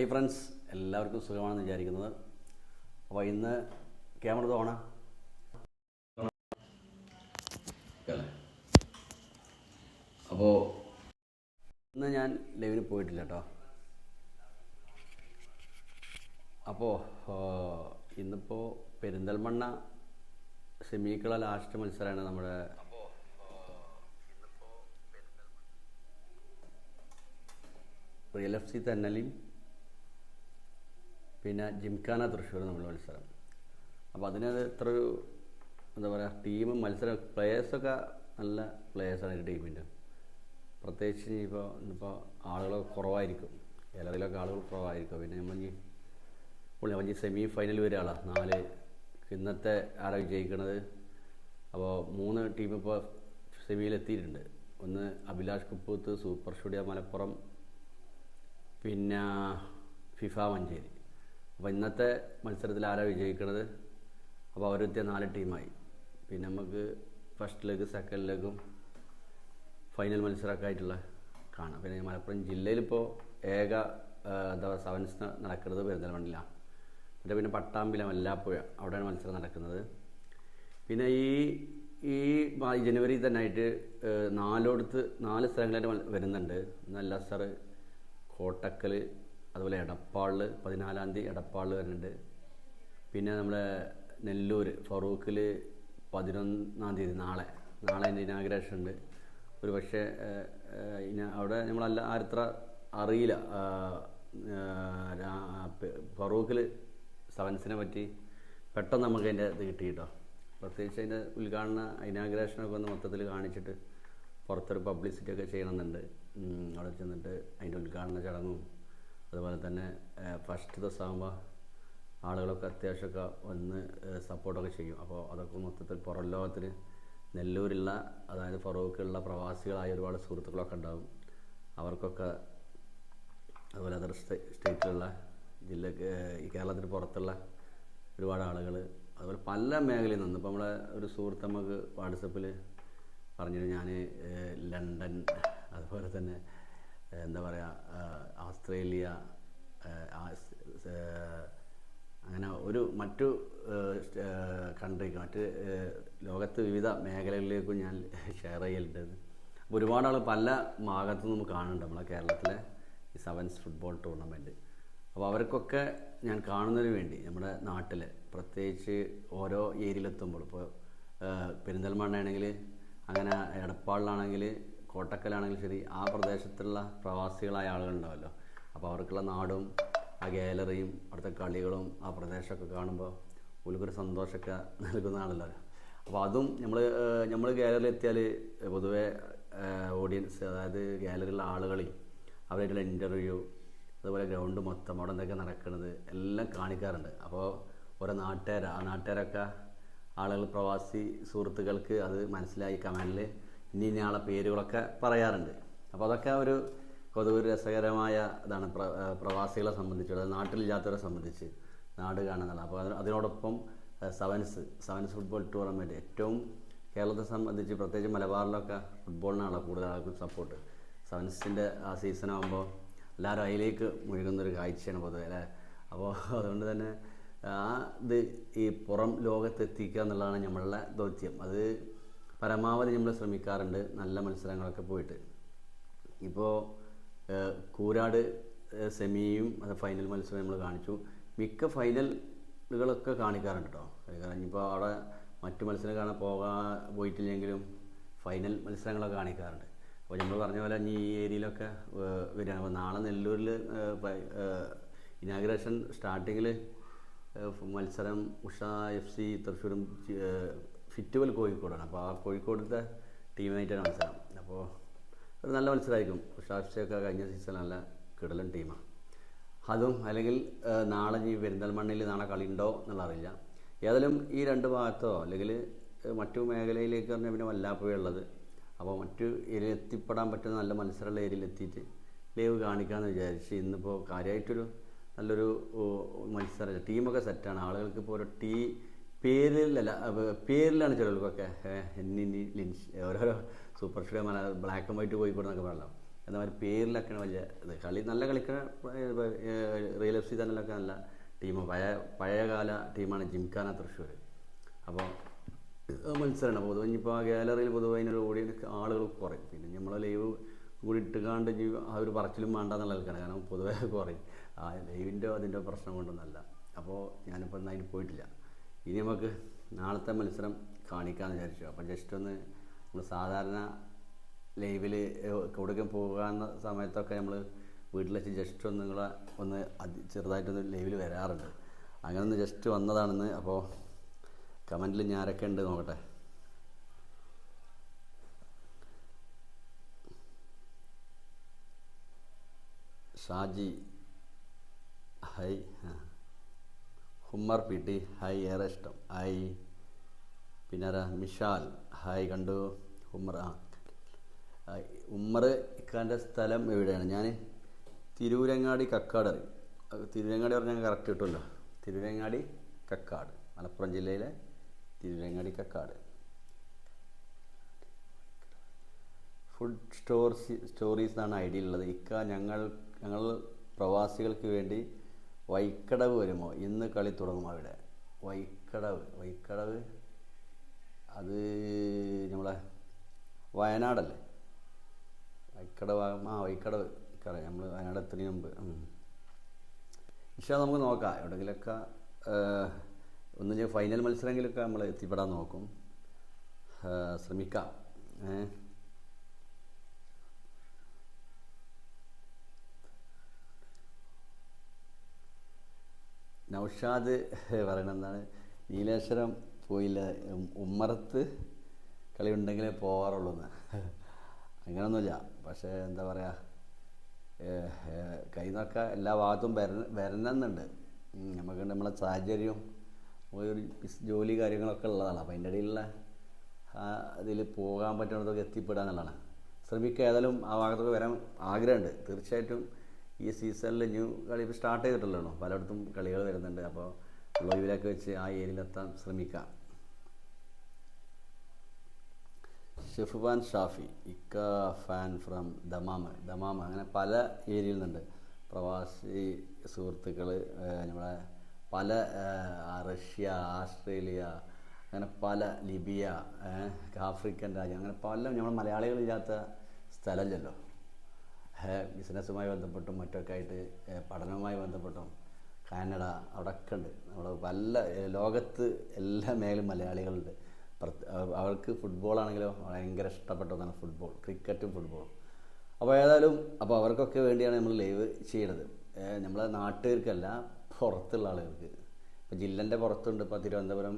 Hi friends എല്ലാവർക്കും സുഖമാണെന്ന് വിചാരിക്കുന്നത്. അപ്പോൾ ഇന്ന് ക്യാമറ തോണ അപ്പോൾ ഇന്ന് ഞാൻ ലൈവിന് പോയിട്ടില്ല കേട്ടോ അപ്പോൾ ഇന്നിപ്പോൾ പെരിന്തൽമണ്ണ സെമിക്കുള്ള ലാസ്റ്റ് മത്സരമാണ് നമ്മുടെ റിയൽ എഫ് സി തെന്നലിയും പിന്നെ ജിംഖാന തൃശ്ശൂർ നമ്മൾ മത്സരം. അപ്പോൾ അതിനത് എത്ര ഒരു എന്താ പറയുക ടീം മത്സരം പ്ലേയേഴ്സൊക്കെ നല്ല പ്ലേയേഴ്സാണ് ഒരു ടീമിന്റെ പ്രത്യേകിച്ച് ഇനിയിപ്പോൾ ഇന്നിപ്പോൾ ആളുകൾ കുറവായിരിക്കും. ഗാലറിയിലൊക്കെ ആളുകൾ കുറവായിരിക്കും. പിന്നെ നമ്മൾ ഇനി പുള്ളി അവൻ സെമി ഫൈനൽ വരെയാളാണ് നാല് ഇന്നത്തെ ആരാ വിജയിക്കണത്? അപ്പോൾ മൂന്ന് ടീം ഇപ്പോൾ സെമിയിലെത്തിയിട്ടുണ്ട് ഒന്ന് അഭിലാഷ് കുപ്പൂത്ത് സൂപ്പർ സ്റ്റുഡിയോ മലപ്പുറം പിന്നെ ഫിഫ മഞ്ചേരി. അപ്പോൾ ഇന്നത്തെ മത്സരത്തിൽ ആരാ വിജയിക്കുന്നത് അപ്പോൾ അവരെത്തിയ നാല് ടീമായി. പിന്നെ നമുക്ക് ഫസ്റ്റ് ലെഗ് സെക്കൻഡ് ലെഗും ഫൈനൽ മത്സരമൊക്കെ ആയിട്ടുള്ള കാണാം. പിന്നെ മലപ്പുറം ജില്ലയിലിപ്പോൾ ഏക എന്താ പറയുക സെവൻസ് നടക്കുന്നത് പെരിന്തൽമണ്ണിലാണ് എന്നിട്ട് പിന്നെ പട്ടാമ്പില വല്ലാപ്പുഴ അവിടെയാണ് മത്സരം നടക്കുന്നത്. പിന്നെ ഈ ഈ ജനുവരി തന്നെ ആയിട്ട് നാലോടത്ത് നാല് സ്ഥലങ്ങളായിട്ട് വരുന്നുണ്ട്. നല്ല സാറ് കോട്ടക്കൽ അതുപോലെ എടപ്പാളിൽ പതിനാലാം തീയതി എടപ്പാളിൽ വരുന്നുണ്ട്. പിന്നെ നമ്മുടെ നെല്ലൂർ ഫറൂഖിൽ പതിനൊന്നാം തീയതി നാളെ. നാളെ അതിന്റെ ഇനാഗ്രേഷൻ ഉണ്ട്. ഒരു പക്ഷേ അവിടെ നമ്മളല്ല ആരത്ര അറിയില്ല. ഫറൂഖിൽ സെവൻസിനെ പറ്റി പെട്ടെന്ന് നമുക്ക് അതിന്റെ ഇത് കിട്ടി കേട്ടോ പ്രത്യേകിച്ച് അതിന്റെ ഉദ്ഘാടന ഇനാഗ്രേഷനൊക്കെ ഒന്ന് മൊത്തത്തിൽ കാണിച്ചിട്ട് പുറത്തൊരു പബ്ലിസിറ്റി ഒക്കെ ചെയ്യണമെന്നുണ്ട്. അവിടെ ചെന്നിട്ട് അതിന്റെ ഉദ്ഘാടന ചടങ്ങും അതുപോലെ തന്നെ ഫസ്റ്റ് ദിവസമാകുമ്പോൾ ആളുകളൊക്കെ അത്യാവശ്യമൊക്കെ വന്ന് സപ്പോർട്ടൊക്കെ ചെയ്യും. അപ്പോൾ അതൊക്കെ മൊത്തത്തിൽ പുറം ലോകത്തിന് നെല്ലൂരുള്ള അതായത് ഫറൂഖിലുള്ള പ്രവാസികളായ ഒരുപാട് സുഹൃത്തുക്കളൊക്കെ ഉണ്ടാകും അവർക്കൊക്കെ അതുപോലെ അതർ സ്റ്റേറ്റിലുള്ള ജില്ല ഈ കേരളത്തിന് പുറത്തുള്ള ഒരുപാട് ആളുകൾ അതുപോലെ പല മേഖലയിൽ നിന്ന് ഇപ്പോൾ നമ്മളെ ഒരു സുഹൃത്ത് നമുക്ക് വാട്സപ്പിൽ പറഞ്ഞിട്ട് ഞാൻ ലണ്ടൻ അതുപോലെ തന്നെ എന്താ പറയുക ഓസ്ട്രേലിയ ഏഹ്, ആസ്- ഏഹ്, അങ്ങനെ ഒരു മറ്റു കൺട്രിക്ക് മറ്റ് ലോകത്ത് വിവിധ മേഖലകളിലേക്കും ഞാൻ ഷെയർ ചെയ്യലുണ്ട്. അപ്പോൾ ഒരുപാട് ആൾ പല ഭാഗത്തു നിന്നും കാണുന്നുണ്ട് നമ്മളെ കേരളത്തിലെ ഈ സെവൻസ് ഫുട്ബോൾ ടൂർണമെന്റ് അപ്പോൾ അവർക്കൊക്കെ ഞാൻ കാണുന്നതിന് വേണ്ടി നമ്മുടെ നാട്ടിൽ പ്രത്യേകിച്ച് ഓരോ ഏരിയയിലെത്തുമ്പോൾ ഇപ്പോൾ പെരിന്തൽമണ്ണ ആണെങ്കിൽ അങ്ങനെ എടപ്പാളിലാണെങ്കിൽ കോട്ടക്കലാണെങ്കിൽ ശരി ആ പ്രദേശത്തുള്ള പ്രവാസികളായ ആളുകളുണ്ടാവല്ലോ. അപ്പോൾ അവർക്കുള്ള നാടും ആ ഗാലറിയും അവിടുത്തെ കളികളും ആ പ്രദേശമൊക്കെ കാണുമ്പോൾ ഉൾക്കൊരു സന്തോഷമൊക്കെ നൽകുന്നതാണല്ലോ. അപ്പോൾ അതും നമ്മൾ നമ്മൾ ഗാലറിയിൽ എത്തിയാൽ പൊതുവേ ഓഡിയൻസ് അതായത് ഗാലറിയിലുള്ള ആളുകളെയും അവരായിട്ടുള്ള ഇന്റർവ്യൂ അതുപോലെ ഗ്രൗണ്ട് മൊത്തം അവിടെ എന്തൊക്കെ നടക്കുന്നത് എല്ലാം കാണിക്കാറുണ്ട്. അപ്പോൾ ഓരോ നാട്ടുകാർ ആ നാട്ടുകാരൊക്കെ ആളുകൾ പ്രവാസി സുഹൃത്തുക്കൾക്ക് അത് മനസ്സിലായി കമാൻഡിൽ ഇനി ഇനി ആളെ പേരുകളൊക്കെ പറയാറുണ്ട്. അപ്പോൾ അതൊക്കെ ഒരു കൊതുക് രസകരമായ ഇതാണ് പ്രവാസികളെ സംബന്ധിച്ചുള്ളത് നാട്ടിലില്ലാത്തവരെ സംബന്ധിച്ച് നാട് കാണുന്നത് അപ്പോൾ അത് അതിനോടൊപ്പം സവൻസ് സവൻസ് ഫുട്ബോൾ ടൂർണമെന്റ് ഏറ്റവും കേരളത്തെ സംബന്ധിച്ച് പ്രത്യേകിച്ച് മലബാറിലൊക്കെ ഫുട്ബോളിനാണല്ലോ കൂടുതൽ ആൾക്കും സപ്പോർട്ട് സെവൻസിന്റെ ആ സീസൺ ആകുമ്പോൾ എല്ലാവരും അതിലേക്ക് മുഴുകുന്നൊരു കാഴ്ചയാണ് പൊതുവെ അല്ലേ? അപ്പോൾ അതുകൊണ്ട് തന്നെ ആ ഇത് ഈ പുറം ലോകത്ത് എത്തിക്കുക എന്നുള്ളതാണ് നമ്മളുടെ ദൗത്യം. അത് പരമാവധി നമ്മൾ ശ്രമിക്കാറുണ്ട്. നല്ല മത്സരങ്ങളൊക്കെ പോയിട്ട്. ഇപ്പോൾ കൂരാട് സെമിയും അത് ഫൈനൽ മത്സരം നമ്മൾ കാണിച്ചു. മിക്ക ഫൈനലുകളൊക്കെ കാണിക്കാറുണ്ട് കേട്ടോ കാരണം ഇനിയിപ്പോൾ അവിടെ മറ്റു മത്സരം കാണാൻ പോകാൻ പോയിട്ടില്ലെങ്കിലും ഫൈനൽ മത്സരങ്ങളൊക്കെ കാണിക്കാറുണ്ട്. അപ്പോൾ നമ്മൾ പറഞ്ഞ പോലെ ഈ ഏരിയയിലൊക്കെ വരികയാണ് അപ്പോൾ നാളെ നെല്ലൂരിൽ ഇനാഗ്രേഷൻ സ്റ്റാർട്ടിങ്ങിൽ മത്സരം ഉഷ എഫ് സി തൃശ്ശൂരും ഫിറ്റുവൽ കോഴിക്കോടാണ്. അപ്പോൾ ആ കോഴിക്കോടത്തെ ടീമായിട്ടാണ് മത്സരം. അപ്പോൾ ഒരു നല്ല മത്സരമായിരിക്കും. ഉഷ എഫ് കഴിഞ്ഞ സീസൺ നല്ല കിടലൻ ടീമാണ് അതും അല്ലെങ്കിൽ നാളെ ഈ പെരിന്തൽമണ്ണയിൽ നാളെ കളി ഉണ്ടോ എന്നുള്ള അറിയില്ല. ഏതായാലും ഈ രണ്ട് ഭാഗത്തോ അല്ലെങ്കിൽ മറ്റു മേഖലയിലേക്ക് പറഞ്ഞാൽ പിന്നെ വല്ലാപ്പുഴ ഉള്ളത്. അപ്പോൾ മറ്റു ഏരിയയിൽ എത്തിപ്പെടാൻ പറ്റുന്ന നല്ല മത്സരമുള്ള ഏരിയയിൽ എത്തിയിട്ട് ലീവ് കാണിക്കാമെന്ന് വിചാരിച്ച് ഇന്നിപ്പോൾ കാര്യമായിട്ടൊരു നല്ലൊരു മത്സരം. ടീമൊക്കെ സെറ്റാണ് ആളുകൾക്ക് ഇപ്പോൾ ഒരു ടീ പേരിലല്ല പേരിലാണ് ചിലർക്കൊക്കെ എന്നിനി ലിൻസ് ഓരോരോ super star black and white പോയി എന്നൊക്കെ പറയല്ലോ എന്താ പറയുക പേരിലൊക്കെയാണ് വലിയ ഇത്. കളി നല്ല കളിക്കുന്ന റിയൽ എഫ് സി തന്നെയൊക്കെ നല്ല ടീം. പഴയ പഴയകാല ടീമാണ് ജിംഖാന തൃശ്ശൂർ അപ്പോൾ മത്സരമാണ് പൊതുവെ ഇനിയിപ്പോൾ ഗാലറിയിൽ പൊതുവെ അതിനൊരു ഓടി ആളുകൾ കുറയും. പിന്നെ നമ്മൾ ലൈവ് കൂടി ഇട്ടുകാണ്ട് ആ ഒരു പറച്ചിലും വേണ്ട എന്നുള്ള ആൾക്കാണ് കാരണം പൊതുവെ കുറയും. ആ ലൈവിന്റെ അതിന്റെ പ്രശ്നം കൊണ്ടൊന്നല്ല അപ്പോൾ ഞാനിപ്പോൾ അതിന് പോയിട്ടില്ല. ഇനി നമുക്ക് നാളത്തെ മത്സരം കാണിക്കാമെന്ന് വിചാരിച്ചു. അപ്പം ജസ്റ്റ് ഒന്ന് നമ്മൾ സാധാരണ ലൈവിൽ എവിടേക്കും പോകാവുന്ന സമയത്തൊക്കെ നമ്മൾ വീട്ടിൽ വെച്ച് ജസ്റ്റ് ഒന്ന് നിങ്ങളെ ഒന്ന് ചെറുതായിട്ടൊന്ന് ലൈവിൽ വരാറുണ്ട്. അങ്ങനെ ഒന്ന് ജസ്റ്റ് വന്നതാണെന്ന് അപ്പോൾ കമന്റിൽ ഞാനൊക്കെ ഉണ്ട് നോക്കട്ടെ. ഷാജി ഹൈ ആ. ഹുമ്മർ പി ടി ഹായ് ഏറെ ഇഷ്ടം. ഹായ്. പിന്നെ ആരാ മിഷാൽ. ഹായ് കണ്ടു. ഹുമ്മർ ആ. ഉമ്മർ ഇക്കാന്റെ സ്ഥലം എവിടെയാണ്? ഞാൻ തിരൂരങ്ങാടി കക്കാട് അറിയും. തിരൂരങ്ങാടി പറഞ്ഞാൽ കറക്റ്റ് കിട്ടുമല്ലോ. തിരൂരങ്ങാടി കക്കാട്. മലപ്പുറം ജില്ലയിലെ Tirurangadi Kakkad. Food store stories എന്നാണ് ഐഡിയ ഉള്ളത്. ഇക്ക ഞങ്ങൾ ഞങ്ങൾ പ്രവാസികൾക്ക് വേണ്ടി വൈക്കടവ് വരുമോ? ഇന്ന് കളി തുടങ്ങും അവിടെ. വൈക്കടവ്. വൈക്കടവ്? അത് നമ്മളെ വയനാടല്ലേ? വൈക്കടവ് ആ- വൈക്കടവ്. കറിയാം നമ്മൾ വയനാട് എത്തുന്നതിന് മുമ്പ്. പക്ഷേ നമുക്ക് നോക്കാം. എവിടെയെങ്കിലൊക്കെ ഒന്നും ഫൈനൽ മത്സരമെങ്കിലൊക്കെ നമ്മൾ എത്തിപ്പെടാൻ നോക്കും. ശ്രമിക്കാം. ഏഹ് നൗഷാദ് പറയണ എന്താണ് നീലേശ്വരം പോയില്ല. ഉമ്മറത്ത് കളി ഉണ്ടെങ്കിലേ പോവാറുള്ളൂ എന്ന്. അങ്ങനൊന്നുമില്ല. പക്ഷേ എന്താ പറയുക കൈ നോക്കാൻ എല്ലാ ഭാഗത്തും വര വരണമെന്നുണ്ട്. നമുക്ക് നമ്മളെ സാഹചര്യവും ഒരു ജോലി കാര്യങ്ങളൊക്കെ ഉള്ളതാണ്. അപ്പോൾ അതിന്റെ ഇടയിലുള്ള ആ ഇതിൽ പോകാൻ പറ്റുന്നതൊക്കെ എത്തിപ്പെടുക എന്നുള്ളതാണ്. ശ്രമിക്കുക. ഏതായാലും ആ ഭാഗത്തൊക്കെ വരാൻ ആഗ്രഹമുണ്ട്. തീർച്ചയായിട്ടും ഈ സീസണിൽ ന്യൂ കളി ഇപ്പോൾ സ്റ്റാർട്ട് ചെയ്തിട്ടുള്ളൂ പലയിടത്തും കളികൾ വരുന്നുണ്ട്. അപ്പോൾ ലൈവിലൊക്കെ വെച്ച് ആ ഏരിയയിലെത്താൻ ശ്രമിക്കാം. ഷെഫ്വാൻ ഷാഫി ഇക്ക ഫാൻ ഫ്രം ദമാമ് ദമാമ് അങ്ങനെ പല ഏരിയയിൽ നിന്നുണ്ട് പ്രവാസി സുഹൃത്തുക്കൾ നമ്മളെ പല റഷ്യ ആസ്ട്രേലിയ അങ്ങനെ പല ലിബിയ ആഫ്രിക്കൻ രാജ്യം അങ്ങനെ പല നമ്മൾ മലയാളികളില്ലാത്ത സ്ഥലമില്ലല്ലോ ബിസിനസ്സുമായി ബന്ധപ്പെട്ടും മറ്റൊക്കെ ആയിട്ട് പഠനവുമായി ബന്ധപ്പെട്ടും കാനഡ അവിടെയൊക്കെ ഉണ്ട്. നമ്മുടെ പല ലോകത്ത് എല്ലാ മേഖലയും മലയാളികളുണ്ട്. അവർക്ക് ഫുട്ബോളാണെങ്കിലോ ഭയങ്കര ഇഷ്ടപ്പെട്ട ഒന്നാണ് ഫുട്ബോൾ ക്രിക്കറ്റും ഫുട്ബോളും അപ്പോൾ ഏതായാലും അപ്പോൾ അവർക്കൊക്കെ വേണ്ടിയാണ് നമ്മൾ ലൈവ് ചെയ്യണത്. നമ്മളെ നാട്ടുകാർക്കല്ല പുറത്തുള്ള ആളുകൾക്ക്. ഇപ്പോൾ ജില്ലന്റെ പുറത്തുണ്ട്. ഇപ്പോൾ തിരുവനന്തപുരം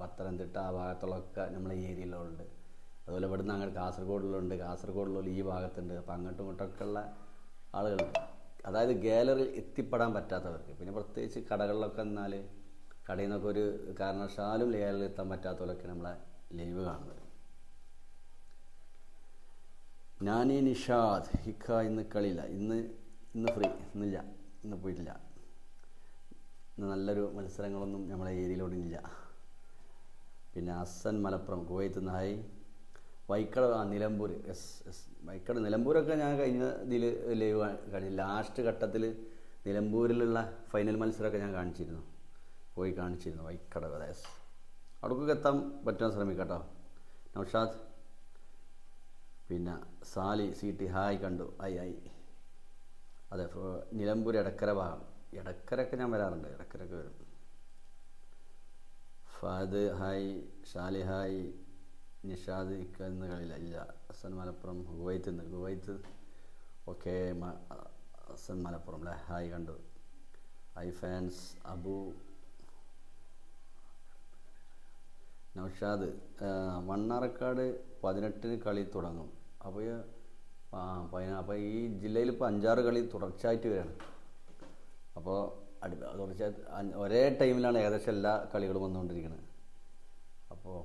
പത്തനംതിട്ട ആ ഭാഗത്തുള്ളതൊക്കെ നമ്മളെ ഏരിയയിലുണ്ട്. അതുപോലെ ഇവിടുന്ന് അങ്ങോട്ട് കാസർഗോഡിലുണ്ട്. കാസർഗോഡിലുള്ള ഈ ഭാഗത്തുണ്ട്. അപ്പോൾ അങ്ങോട്ടും ഇങ്ങോട്ടൊക്കെ ഉള്ള ആളുകൾ അതായത് ഗാലറിയിൽ എത്തിപ്പെടാൻ പറ്റാത്തവർക്ക്. പിന്നെ പ്രത്യേകിച്ച് കടകളിലൊക്കെ എന്നാൽ കടയിൽ നിന്നൊക്കെ ഒരു കാരണവശാലും ഗാലറിയിൽ എത്താൻ പറ്റാത്തവരൊക്കെ നമ്മളെ ലൈവ് കാണുന്നത്. ഞാനീ നിഷാദ് ഹിക്ക ഇന്ന് കളിയില്ല. ഇന്ന് ഇന്ന് ഫ്രീ ഇന്നില്ല. ഇന്ന് പോയിട്ടില്ല. ഇന്ന് നല്ലൊരു മത്സരങ്ങളൊന്നും നമ്മളെ ഏരിയയിലോട്ട് ഇല്ല. പിന്നെ അസൻ മലപ്പുറം കുവൈത്ത് നിന്ന്. Hi. Vaikkada Nilambur S S Vaikkada നിലമ്പൂരൊക്കെ ഞാൻ കഴിഞ്ഞ ഇതിൽ ലൈവ് കഴിഞ്ഞു ലാസ്റ്റ് ഘട്ടത്തിൽ നിലമ്പൂരിലുള്ള ഫൈനൽ മത്സരമൊക്കെ ഞാൻ കാണിച്ചിരുന്നു. പോയി കാണിച്ചിരുന്നു വൈക്കട എസ് അവിടേക്കൊക്കെ എത്താൻ പറ്റാൻ ശ്രമിക്കട്ടോ. നൗഷാദ്. പിന്നെ സാലി സി ടി ഹായ് കണ്ടു. I I. അതെ നിലമ്പൂർ എടക്കര ഭാഗം. ഇടക്കരൊക്കെ ഞാൻ വരാറുണ്ട് ഇടക്കരൊക്കെ വരും. ഫഹദ് ഹായ്. ഷാലി ഹായ്. നിഷാദ് ഇക്ക എന്ന കളിയില്ല ഇല്ല ഹസൻ മലപ്പുറം കുവൈത്ത് നിന്ന് കുവൈത്ത് ഓക്കെ ഹസൻ മലപ്പുറം അല്ലേ ഹായ് കണ്ടു. ഹായ് ഫാൻസ് അബു നൗഷാദ് മണ്ണാർക്കാട് പതിനെട്ടിന് കളി തുടങ്ങും. അപ്പോൾ അപ്പോൾ ഈ ജില്ലയിൽ ഇപ്പോൾ അഞ്ചാറ് കളി തുടർച്ചയായിട്ട് വരികയാണ് അപ്പോൾ അടുത്ത തുടർച്ചയായിട്ട് ഒരേ ടൈമിലാണ് ഏകദേശം എല്ലാ കളികളും വന്നുകൊണ്ടിരിക്കുന്നത് അപ്പോൾ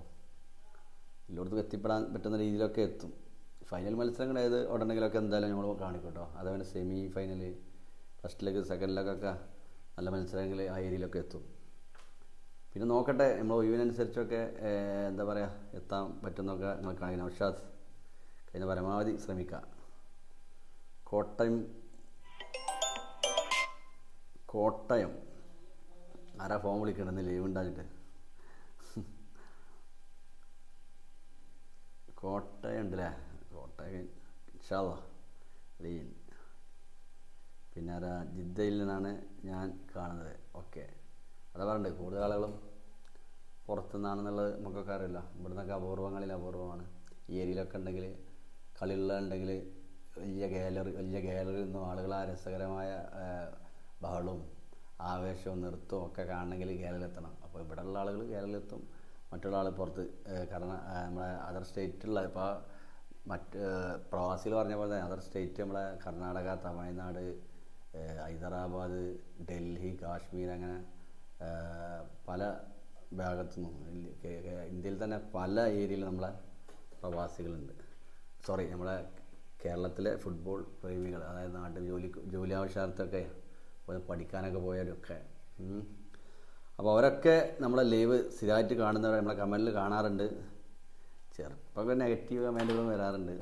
എല്ലായിടത്തും എത്തിപ്പെടാൻ പറ്റുന്ന രീതിയിലൊക്കെ എത്തും. ഫൈനൽ മത്സരങ്ങൾ ഏത് ഉടനെങ്കിലൊക്കെ എന്തായാലും നമ്മൾ കാണിക്കട്ടോ. അതേപോലെ semi final first leg second ലെഗൊക്കെ നല്ല മത്സരങ്ങൾ ആ ഏരിയയിലൊക്കെ എത്തും. പിന്നെ നോക്കട്ടെ നമ്മൾ ഒഴിവിനനുസരിച്ചൊക്കെ എന്താ പറയുക എത്താൻ പറ്റുന്നൊക്കെ നിങ്ങൾ കാണിക്കണം. നൗഷാദ് കഴിഞ്ഞ പരമാവധി ശ്രമിക്കുക കോട്ടയം കോട്ടയം. ആരാ ഫോം വിളിക്കണമെന്ന് ലീവ് ഉണ്ടായിട്ട് കോട്ടയം ഉണ്ടല്ലേ കോട്ടയം ലീൻ പിന്നെ അതാ ജിദ്ദയിൽ നിന്നാണ് ഞാൻ കാണുന്നത്. ഓക്കെ. അതാ പറയണ്ടേ കൂടുതൽ ആളുകളും പുറത്തുനിന്നാണെന്നുള്ളത് നമുക്കൊക്കെ അറിയില്ല. ഇവിടുന്നൊക്കെ അപൂർവങ്ങളിൽ അപൂർവമാണ്. ഈ ഏരിയയിലൊക്കെ ഉണ്ടെങ്കിൽ കളിയുള്ളതുണ്ടെങ്കിൽ വലിയ ഗാലറി വലിയ ഗാലറി ഒന്നും ആളുകൾ ആ രസകരമായ ബഹളവും ആവേശവും നൃത്തവും ഒക്കെ കാണണമെങ്കിൽ ഗാലറിയിലെത്തണം അപ്പോൾ ഇവിടെയുള്ള ആളുകൾ ഗാലറിയിലെത്തും മറ്റുള്ള പുറത്ത് കാരണം നമ്മളെ അതർ സ്റ്റേറ്റുള്ള ഇപ്പോൾ മറ്റ് പ്രവാസികൾ പറഞ്ഞ പോലെ തന്നെ അതർ സ്റ്റേറ്റ് നമ്മളെ കർണാടക തമിഴ്നാട് ഹൈദരാബാദ് ഡൽഹി കാശ്മീർ അങ്ങനെ പല ഭാഗത്തു നിന്നും ഇന്ത്യയിൽ തന്നെ പല ഏരിയയിൽ നമ്മളെ പ്രവാസികളുണ്ട് സോറി നമ്മളെ കേരളത്തിലെ ഫുട്ബോൾ പ്രേമികൾ അതായത് നാട്ടിൽ ജോലി ജോലി ആവശ്യാർത്ഥമൊക്കെ പഠിക്കാനൊക്കെ പോയവരൊക്കെ. അപ്പോൾ അവരൊക്കെ നമ്മളെ ലൈവ് സ്ഥിരമായിട്ട് കാണുന്നവർ നമ്മളെ കമന്റിൽ കാണാറുണ്ട്. ചെറുപ്പം നെഗറ്റീവ് കമന്റുകളും വരാറുണ്ട്.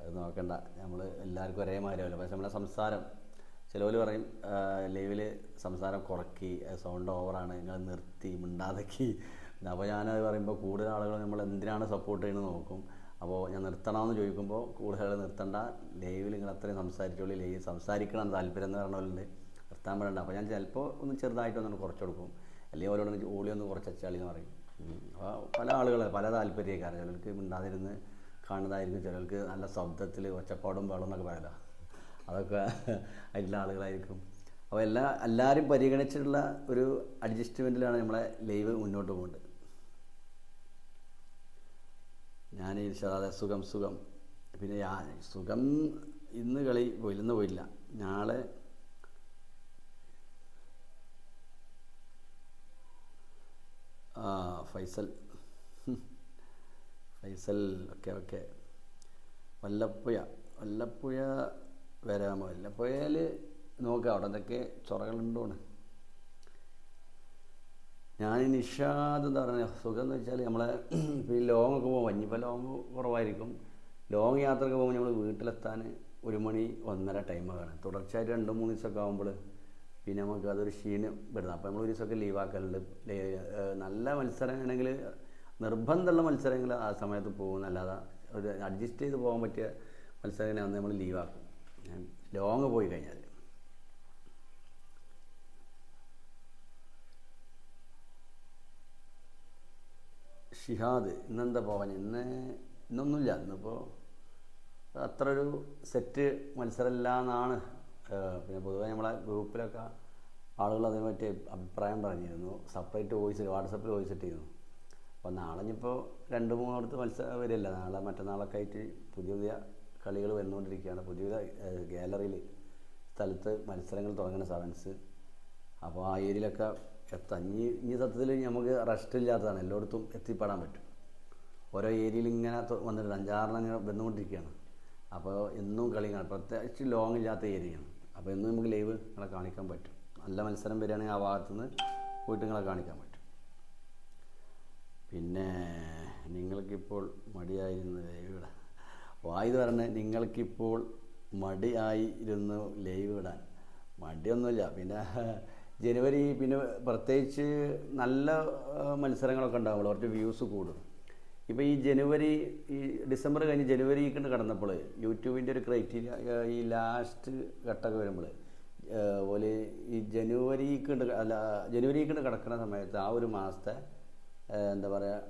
അത് നോക്കണ്ട. നമ്മൾ എല്ലാവർക്കും ഒരേ മാതിരിയല്ല പക്ഷെ നമ്മളെ സംസാരം ചിലവർ പറയും ലൈവിൽ സംസാരം കുറക്കി സൗണ്ട് ഓവറാണ് നിങ്ങൾ നിർത്തി മിണ്ടാതക്കി. അപ്പോൾ ഞാനത് പറയുമ്പോൾ കൂടുതൽ ആളുകൾ നമ്മൾ എന്തിനാണ് സപ്പോർട്ട് ചെയ്യുന്നത് നോക്കും. അപ്പോൾ ഞാൻ നിർത്തണമെന്ന് ചോദിക്കുമ്പോൾ കൂടുതൽ നിർത്തണ്ട. ലൈവിൽ നിങ്ങൾ അത്രയും സംസാരിച്ചോളി. ലൈവ് സംസാരിക്കണം താല്പര്യം എന്ന് പറഞ്ഞുകൊണ്ട് നിർത്താൻ പാടില്ല. അപ്പോൾ ഞാൻ ചിലപ്പോൾ ഒന്ന് ചെറുതായിട്ട് ചെറുതായിട്ടൊന്ന് കുറച്ച് കൊടുക്കും അല്ലെങ്കിൽ അവരോട് ഓളി ഒന്ന് കുറച്ച് അച്ചാളി എന്ന് പറയും. അപ്പോൾ പല ആളുകൾ പല താല്പര്യക്കാർ ചിലർക്ക് മിണ്ടാതിരുന്ന് കാണുന്നതായിരിക്കും. ചിലർക്ക് നല്ല ശബ്ദത്തിൽ ഒച്ചപ്പാടും വെള്ളം എന്നൊക്കെ പറയല. അതൊക്കെ ആയിട്ടുള്ള ആളുകളായിരിക്കും. അപ്പോൾ എല്ലാ എല്ലാവരും പരിഗണിച്ചിട്ടുള്ള ഒരു അഡ്ജസ്റ്റ്മെന്റിലാണ് നമ്മളെ ലൈവ് മുന്നോട്ട് പോകുന്നത് ഞാൻ അതെ സുഖം സുഖം. പിന്നെ സുഖം ഇന്ന് കളി പോയില്ല ഇന്ന് പോയില്ല. നാളെ Faisal. Faisal okay okay Vallappuzha. Vallappuzha വരാമോ വല്ലപ്പുഴയിൽ നോക്കുക അവിടെ എന്തൊക്കെ ചൊറകളുണ്ടോന്ന് ഞാൻ നിഷാദ് എന്ന് പറഞ്ഞ സുഖം എന്ന് വെച്ചാൽ നമ്മളെ ഈ ലോങ് ഒക്കെ പോകുമ്പോൾ ഇനിയിപ്പോൾ ലോങ് കുറവായിരിക്കും. ലോങ് യാത്രയ്ക്ക് പോകുമ്പോൾ നമ്മൾ വീട്ടിലെത്താൻ ഒരു മണി ഒന്നര ടൈം വേണം. തുടർച്ചയായിട്ട് രണ്ട് മൂന്ന് ദിവസമൊക്കെ ആകുമ്പോൾ പിന്നെ നമുക്ക് അതൊരു ക്ഷീണം വരുന്നത് അപ്പോൾ നമ്മൾ ഒരു ദിവസമൊക്കെ ലീവാക്കലുണ്ട് നല്ല മത്സരം നല്ല മത്സരമാണെങ്കിൽ നിർബന്ധമുള്ള മത്സരങ്ങൾ ആ സമയത്ത് പോകുന്നല്ലാതെ ഒരു അഡ്ജസ്റ്റ് ചെയ്ത് പോകാൻ പറ്റിയ മത്സരങ്ങളെ അന്ന് നമ്മൾ ലീവാക്കും ലോങ് പോയി കഴിഞ്ഞാൽ ഷിഹാദ് ഇന്നെന്താ പോകാൻ ഇന്ന് ഇന്നൊന്നുമില്ല. ഇന്നിപ്പോൾ അത്ര ഒരു സെറ്റ് മത്സരമില്ല എന്നാണ് പിന്നെ പൊതുവേ നമ്മളെ ഗ്രൂപ്പിലൊക്കെ ആളുകൾ അതിനെ പറ്റി അഭിപ്രായം പറഞ്ഞിരുന്നു. സെപ്പറേറ്റ് വോയിസ് വാട്സപ്പിൽ വോയിസ് ഇട്ടിരുന്നു. അപ്പോൾ നാളെ ഇനിയിപ്പോൾ രണ്ട് മൂന്നിടത്ത് മത്സരം വരില്ല. നാളെ മറ്റന്നാളൊക്കെ ആയിട്ട് പുതിയ പുതിയ കളികൾ വന്നുകൊണ്ടിരിക്കുകയാണ്. പുതിയ പുതിയ ഗാലറിയിൽ സ്ഥലത്ത് മത്സരങ്ങൾ തുടങ്ങുന്ന സെവൻസ് അപ്പോൾ ആ ഏരിയയിലൊക്കെ എത്താം. ഇനി ഇനി സത്യത്തിൽ നമുക്ക് റെസ്റ്റ് ഇല്ലാത്തതാണ്. എല്ലായിടത്തും എത്തിപ്പെടാൻ പറ്റും. ഓരോ ഏരിയയിൽ ഇങ്ങനെ വന്നിട്ട് അഞ്ചാറെണ്ണം വന്നുകൊണ്ടിരിക്കുകയാണ്. അപ്പോൾ എന്നും കളിയാണ് പ്രത്യേകിച്ച് ലോങ് ഇല്ലാത്ത ഏരിയയാണ്. അപ്പോൾ ഇന്ന് നമുക്ക് ലൈവ് നിങ്ങളെ കാണിക്കാൻ പറ്റും. നല്ല മത്സരം വരികയാണെങ്കിൽ ആ ഭാഗത്തുനിന്ന് പോയിട്ട് നിങ്ങളെ കാണിക്കാൻ പറ്റും. പിന്നെ നിങ്ങൾക്കിപ്പോൾ മടിയായിരുന്നു ലൈവ് ഇടാൻ. വായത് പറഞ്ഞ് നിങ്ങൾക്കിപ്പോൾ മടിയായിരുന്നു ലൈവ് ഇടാൻ. മടിയൊന്നുമില്ല. പിന്നെ ജനുവരി പിന്നെ പ്രത്യേകിച്ച് നല്ല മത്സരങ്ങളൊക്കെ ഉണ്ടാവുള്ളൂ കുറച്ച് വ്യൂസ് കൂടും. ഇപ്പോൾ ഈ ജനുവരി ഈ ഡിസംബർ കഴിഞ്ഞ് ജനുവരിക്ക് കടന്നപ്പോൾ യൂട്യൂബിന്റെ ഒരു ക്രൈറ്റീരിയ ഈ ലാസ്റ്റ് ഘട്ടമൊക്കെ വരുമ്പോൾ പോലെ ഈ ജനുവരിക്ക് അല്ല ജനുവരിക്ക് കിടക്കുന്ന സമയത്ത് ആ ഒരു മാസത്തെ എന്താ പറയുക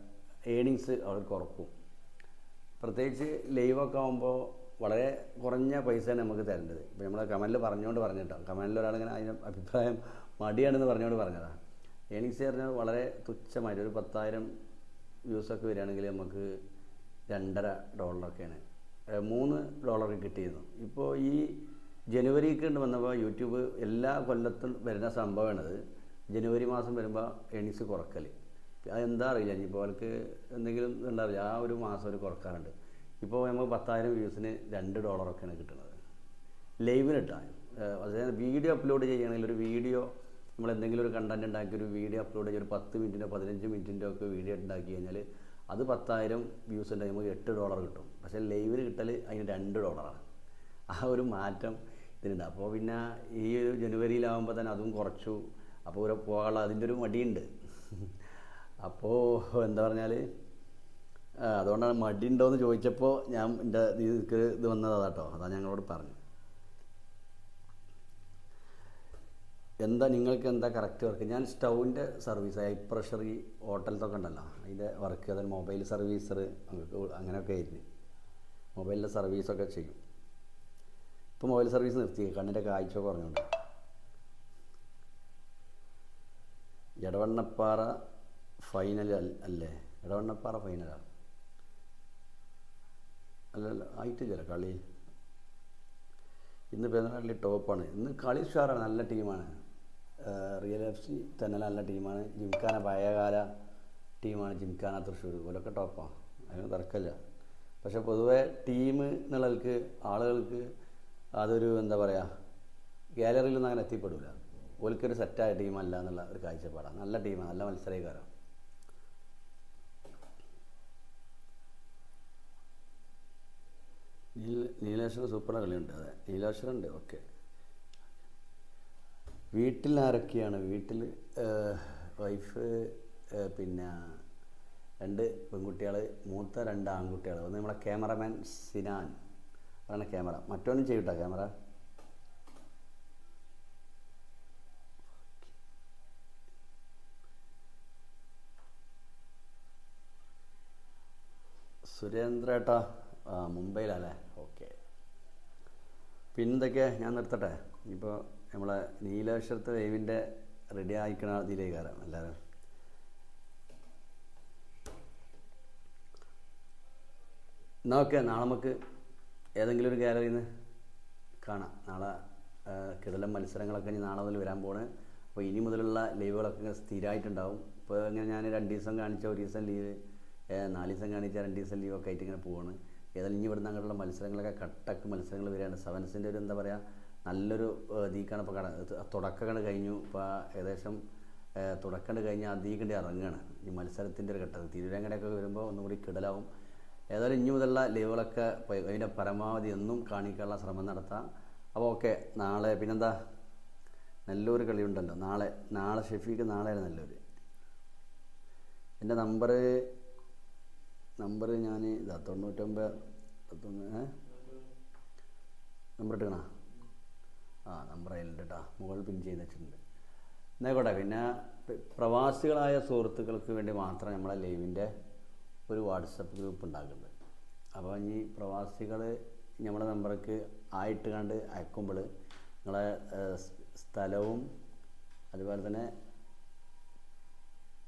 ഏണിങ്സ് അവർ കുറക്കും. പ്രത്യേകിച്ച് ലൈവൊക്കെ ആകുമ്പോൾ വളരെ കുറഞ്ഞ പൈസയാണ് നമുക്ക് തരേണ്ടത്. ഇപ്പോൾ നമ്മൾ കമന്റിൽ പറഞ്ഞുകൊണ്ട് പറഞ്ഞിട്ടോ കമന്റിൽ ഒരാളിങ്ങനെ അതിന് അഭിപ്രായം മടിയാണെന്ന് പറഞ്ഞുകൊണ്ട് പറഞ്ഞതാണ് ഏണിങ്സ് പറഞ്ഞാൽ വളരെ തുച്ഛമായിട്ട് ഒരു പത്തായിരം വ്യൂസൊക്കെ വരികയാണെങ്കിൽ നമുക്ക് രണ്ടര ഡോളറൊക്കെയാണ്. മൂന്ന് ഡോളർ കിട്ടിയിരുന്നു. ഇപ്പോൾ ഈ ജനുവരിക്ക് വന്നപ്പോൾ യൂട്യൂബ് എല്ലാ കൊല്ലത്തും വരുന്ന സംഭവമാണത്. ജനുവരി മാസം വരുമ്പോൾ എണീസ് കുറക്കൽ അതെന്താ അറിയില്ല. ഇനിയിപ്പോൾ അവർക്ക് എന്തെങ്കിലും ഉണ്ടാവില്ല ആ ഒരു മാസം ഒരു കുറക്കാറുണ്ട്. ഇപ്പോൾ നമുക്ക് പത്തായിരം വ്യൂസിന് രണ്ട് ഡോളറൊക്കെയാണ് കിട്ടുന്നത്. ലൈവിന് ഇട്ടാൽ അതായത് വീഡിയോ അപ്ലോഡ് ചെയ്യുകയാണെങ്കിൽ ഒരു വീഡിയോ നമ്മൾ എന്തെങ്കിലും ഒരു കണ്ടന്റ് ഉണ്ടാക്കി ഒരു വീഡിയോ അപ്ലോഡ് ചെയ്ത് ഒരു പത്ത് മിനിറ്റിന്റെ പതിനഞ്ച് മിനിറ്റിന്റെ ഒക്കെ വീഡിയോ ഉണ്ടാക്കി കഴിഞ്ഞാൽ അത് പത്തായിരം വ്യൂസ് ഉണ്ടായി നമുക്ക് എട്ട് ഡോളർ കിട്ടും. പക്ഷേ ലൈവിൽ കിട്ടൽ അതിന് രണ്ട് ഡോളറാണ് ആ ഒരു മാറ്റം ഇതിനുണ്ട്. അപ്പോൾ പിന്നെ ഈ ഒരു ജനുവരിയിലാകുമ്പോൾ തന്നെ അതും കുറച്ചു. അപ്പോൾ ഒരു പോകാനുള്ള അതിന്റെ ഒരു മടിയുണ്ട്. അപ്പോൾ എന്താ പറഞ്ഞാൽ അതുകൊണ്ടാണ് മടി ഉണ്ടോയെന്ന് ചോദിച്ചപ്പോൾ ഞാൻ എന്റെ ഇത് വന്നത് അതാട്ടോ അതാ ഞങ്ങളോട് പറഞ്ഞു എന്താ നിങ്ങൾക്ക് എന്താ കറക്റ്റ് വർക്ക് ഞാൻ സ്റ്റൗവിന്റെ സർവീസ് ഹൈ പ്രഷർ ഈ ഹോട്ടലത്തൊക്കെ ഉണ്ടല്ലോ. അതിന്റെ വർക്ക് അതായത് മൊബൈൽ സർവീസർ അങ്ങനെയൊക്കെ ആയിരുന്നു. മൊബൈലിന്റെ സർവീസൊക്കെ ചെയ്യും. ഇപ്പോൾ മൊബൈൽ സർവീസ് നിർത്തി കണ്ണിന്റെ കാഴ്ച കുറഞ്ഞുണ്ട് എടവണ്ണപ്പാറ ഫൈനൽ അല്ലേ? എടവണ്ണപ്പാറ ഫൈനലാണ് അല്ലല്ല അല്ല ആയിട്ടില്ല കളി. ഇന്ന് പെരുന്നാളിൽ ടോപ്പാണ് ഇന്ന് കളി ഉഷാറാണ് നല്ല ടീമാണ് റിയൽ എഫ് സി തന്നെ നല്ല ടീമാണ്. ജിംഖാന പഴയകാല ടീമാണ്. ജിംഖാന തൃശ്ശൂർ ഓലൊക്കെ ടോപ്പാണ് അതിന് തർക്കമില്ല. പക്ഷെ പൊതുവേ ടീം എന്നുള്ളവർക്ക് ആളുകൾക്ക് അതൊരു എന്താ പറയുക ഗാലറിയിലൊന്നും അങ്ങനെ എത്തിപ്പെടില്ല ഓൽക്കൊരു സെറ്റായ ടീമല്ല എന്നുള്ള ഒരു കാഴ്ചപ്പാടാണ്. നല്ല ടീമാണ് നല്ല മത്സരക്കാരാണ് നീല നീലേശ്വരം സൂപ്പർ കളിയുണ്ട്. അതെ നീലേശ്വരം ഉണ്ട്. ഓക്കെ. വീട്ടിൽ ആരൊക്കെയാണ് വീട്ടിൽ വൈഫ് പിന്നെ രണ്ട് പെൺകുട്ടികൾ മൂത്ത രണ്ട് ആൺകുട്ടികൾ ഒന്ന് നമ്മളെ ക്യാമറമാൻ സിനാൻ. അതാണ് ക്യാമറ. മറ്റൊന്നും ചെയ്യട്ടോ ക്യാമറ. സുരേന്ദ്രേട്ടാ മുംബൈയിലല്ലേ ഓക്കെ. പിന്നെന്തൊക്കെ ഞാൻ നിർത്തട്ടെ? ഇപ്പോൾ നമ്മളെ നീലേശ്വരത്തെ വേവിന്റെ റെഡി ആയിക്കണ ഇതിലേക്ക് കയറാം എല്ലാവരും എന്നാൽ ഓക്കെ നാളെ നമുക്ക് ഏതെങ്കിലും ഒരു ഗാലറിയിൽ നിന്ന് കാണാം. നാളെ കിടലം മത്സരങ്ങളൊക്കെ ഇനി നാളെ മുതൽ വരാൻ പോണ്. അപ്പോൾ ഇനി മുതലുള്ള ലീവുകളൊക്കെ സ്ഥിരമായിട്ടുണ്ടാവും ഇപ്പോൾ ഇങ്ങനെ ഞാൻ രണ്ട് ദിവസം കാണിച്ച ഒരു ദിവസം ലീവ് നാല് ദിവസം കാണിച്ച രണ്ട് ദിവസം ലീവൊക്കെ ആയിട്ട് ഇങ്ങനെ പോവാണ് ഏതായാലും ഇനി ഇവിടുന്ന് അങ്ങോട്ടുള്ള മത്സരങ്ങളൊക്കെ കട്ടക്ക് മത്സരങ്ങൾ വരികയാണ്. സെവൻസിന്റെ ഒരു എന്താ പറയുക നല്ലൊരു ദീക്കാണ് ഇപ്പോൾ കട തുടക്കങ്ങൾ കഴിഞ്ഞു. ഇപ്പോൾ ഏകദേശം തുടക്കണ്ട് കഴിഞ്ഞാൽ അധികം ഇറങ്ങുകയാണ് ഈ മത്സരത്തിന്റെ ഒരു ഘട്ടത്തിൽ. തിരുവരങ്ങടയൊക്കെ വരുമ്പോൾ ഒന്നും കൂടി കിടലാവും. ഏതായാലും ഇനി മുതലുള്ള ലീവുകളൊക്കെ അതിന്റെ പരമാവധി ഒന്നും കാണിക്കാനുള്ള ശ്രമം നടത്താം. അപ്പോൾ ഓക്കെ. നാളെ പിന്നെന്താ? നല്ലൊരു കളിയുണ്ടല്ലോ നാളെ നാളെ ഷെഫീക്ക് നാളെയാണ് നല്ലൊരു. എന്റെ നമ്പർ നമ്പർ ഞാൻ ഇതാ തൊണ്ണൂറ്റൊമ്പത് തൊണ്ണൂ ഏ? നമ്പർ ഇട്ടുക്കണോ ആ നമ്പർ അതിലുണ്ട് കേട്ടോ പിൻ ചെയ്ത് വെച്ചിട്ടുണ്ട്. എന്നായിക്കോട്ടെ പിന്നെ പ്രവാസികളായ സുഹൃത്തുക്കൾക്ക് വേണ്ടി മാത്രം നമ്മളെ ലൈവിന്റെ ഒരു വാട്സപ്പ് ഗ്രൂപ്പ് ഉണ്ടാക്കുന്നുണ്ട് അപ്പോൾ ഇനി പ്രവാസികൾ നമ്മുടെ നമ്പർക്ക് ആയിട്ട് കണ്ട് അയക്കുമ്പോൾ നിങ്ങളെ സ്ഥലവും അതുപോലെ തന്നെ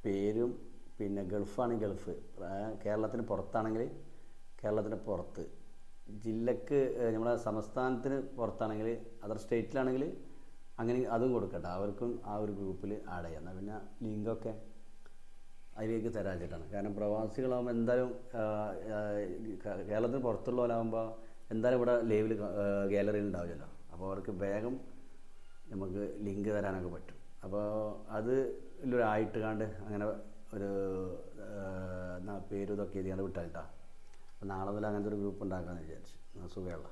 പേരും പിന്നെ ഗൾഫാണെങ്കിൽ ഗൾഫ്. കേരളത്തിന് പുറത്താണെങ്കിൽ കേരളത്തിന് പുറത്ത്. ജില്ലക്ക് നമ്മളെ സംസ്ഥാനത്തിന് പുറത്താണെങ്കിൽ അതർ സ്റ്റേറ്റിലാണെങ്കിൽ അങ്ങനെ അതും കൊടുക്കട്ടെ. അവർക്കും ആ ഒരു ഗ്രൂപ്പിൽ ആഡ് ചെയ്യാം. എന്നാൽ പിന്നെ ലിങ്കൊക്കെ അതിലേക്ക് തരാച്ചിട്ടാണ്. കാരണം പ്രവാസികളാകുമ്പോൾ എന്തായാലും കേരളത്തിന് പുറത്തുള്ളവരാകുമ്പോൾ എന്തായാലും ഇവിടെ ലൈവിൽ ഗാലറിയിൽ ഉണ്ടാവില്ലല്ലോ. അപ്പോൾ അവർക്ക് വേഗം നമുക്ക് ലിങ്ക് തരാനൊക്കെ പറ്റും. അപ്പോൾ അത് ആയിട്ട് കാണ്ട് അങ്ങനെ ഒരു പേരും ഇതൊക്കെ എഴുതിയാണ്ട് വിട്ടായിട്ടാ അപ്പോൾ നാളെ മുതൽ അങ്ങനത്തെ ഒരു ഗ്രൂപ്പ് ഉണ്ടാക്കാമെന്ന് വിചാരിച്ചു. സുഖമുള്ള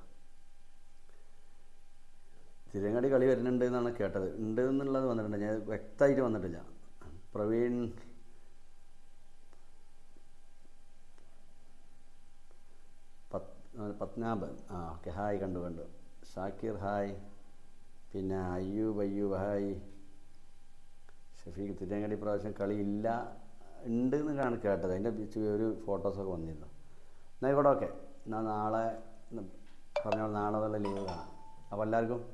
തിരങ്ങാടി കളി വരുന്നുണ്ട് എന്നാണ് കേട്ടത്. ഉണ്ട് എന്നുള്ളത് വന്നിട്ടുണ്ട്. ഞാൻ വ്യക്തമായിട്ട് വന്നിട്ടില്ല. പ്രവീൺ പത് പത്നാഭൻ. ആ ഓക്കെ. ഹായ് കണ്ടു കണ്ടു. ഷാക്കിർ ഹായ്. പിന്നെ അയ്യൂബ് അയ്യൂബ് ഹായ്. ഷഫീഖ് തിരങ്ങടി പ്രാവശ്യം കളി ഇല്ല ഉണ്ട് എന്ന് കേട്ടത് അതിന്റെ ഒരു ഫോട്ടോസൊക്കെ വന്നിരുന്നു. എന്നാൽ ഇവിടെ ഓക്കെ. എന്നാൽ നാളെ പറഞ്ഞോളൂ നാളെ നല്ല ലീവ് കാണാം. അപ്പോൾ എല്ലാവർക്കും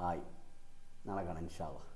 ആയി. നാളെ കാണാം ഇൻഷാല്ല